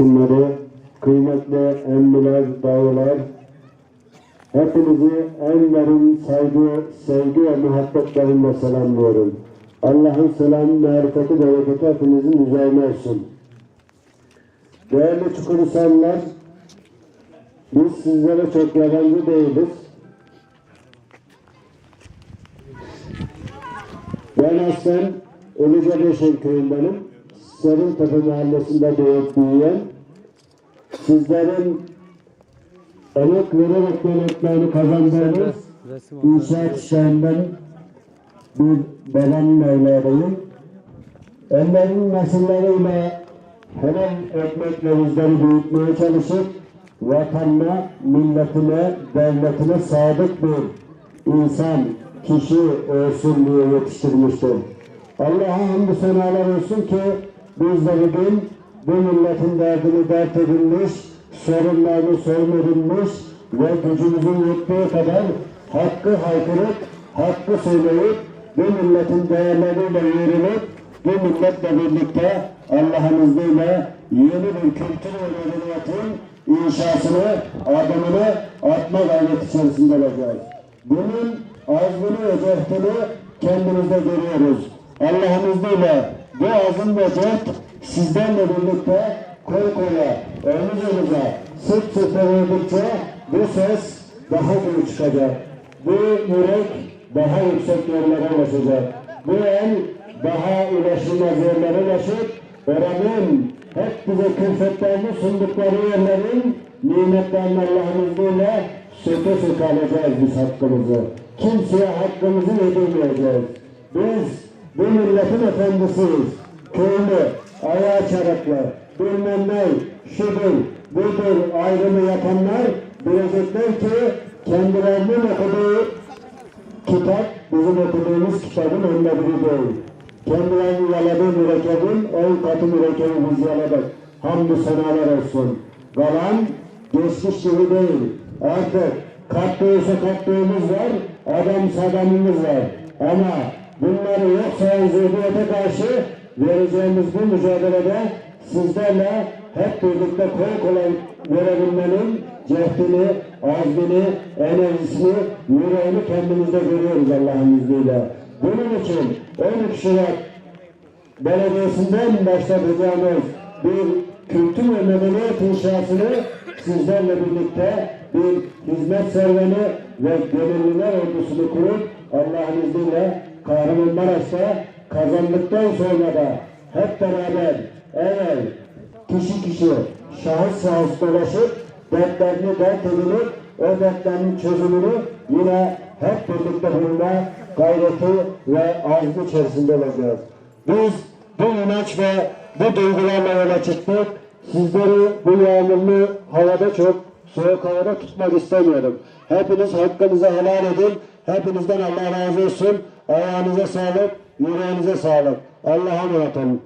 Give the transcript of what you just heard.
Bunları kıymetli emmiler, dayılar, hepinizi en derin saygı, sevgi ve muhabbetlerimle selamlıyorum. Allah'ın selamı, marifeti, bereketi hepinizin üzerine olsun. Değerli çukur insanlar, biz sizlere çok yabancı değiliz. Ben aslen Ilıca Beşen köyündenim. Sarıntepe mahallesinde doğup büyüyen, sizlerin emek vererek yönetmeni kazandığınız inşaat işlerinden bir bedenin evladıyım. Onların nesilleriyle helal ekmekle bizleri büyütmeye çalışıp vatanına, milletine, devletine sadık bir insan, kişi olsun diye yetiştirmiştir. Allah'a hamdü senalar olsun ki biz de bugün bu milletin derdini dert edilmiş, sorunlarını sorun ve gücümüzün yettiği kadar hakkı haykırıp, hakkı söyleyip bu milletin değerleriyle yürünüp bu milletle birlikte Allah'ın izniyle yeni bir kültür ve medeniyetin inşasını, adımını atma gayreti içerisinde olacağız. Bunun azmini ve cehdini kendimizde görüyoruz. Allah'ın izniyle azim ve cehd sizlerle birlikte kol kola, omuz omuza, sırt sırta verdikçe bu ses daha büyük çıkacak. Bu yürek daha yüksek yerlere ulaşacak. Bu el daha ulaşılmaz yerlere ulaşıp oranın hep bize külfetlerini sundukları yerlerin nimetlerini Allah'ın izniyle söke söke alacağız biz hakkımızı. Kimseye hakkımızı yedirmeyeceğiz. Biz bu milletin efendisiyiz. Köylü, ayağı çarıklı, bilmem ne, şudur, budur ayrımı yapanlar bilecekler ki kendilerinin okuduğu kitap bizim okuduğumuz kitabın önüne biri değil. Kendilerinin yaladığı mürekkebin on katı mürekkebi biz yaladık. Hamdü senalar olsun. Kalan geçmiş gibi değil. Artık kattığıysa kattığımız var, adam sadamımız var. Ama bunları yok sayan zihniyete karşı vereceğimiz bu mücadelede sizlerle hep birlikte kol kola verebilmenin cehdini, azmini, enerjisini, yüreğini kendimizde görüyoruz Allah'ın izniyle. Bunun için 13 Şubat Belediyesi'nden başlatacağımız bir kültür ve medeniyet inşasını sizlerle birlikte bir hizmet serüveni ve gönüllüler ordusunu kurup Allah'ın izniyle Kahramanmaraş'ta kazandıktan sonra da hep beraber evet kişi kişi şahıs şahıs dolaşıp dertlerini dert edinip o dertlerin çözümünü yine hep birlikte bulma gayreti ve azmi içerisinde olacağız. Biz bu inanç ve bu duygularla yola çıktık. Sizleri bu yağmurlu havada çok soğuk havada tutmak istemiyorum. Hepiniz hakkınızı helal edin. Hepinizden Allah razı olsun. Ayağınıza sağlık, yüreğinize sağlık. Allah'a emanet olun.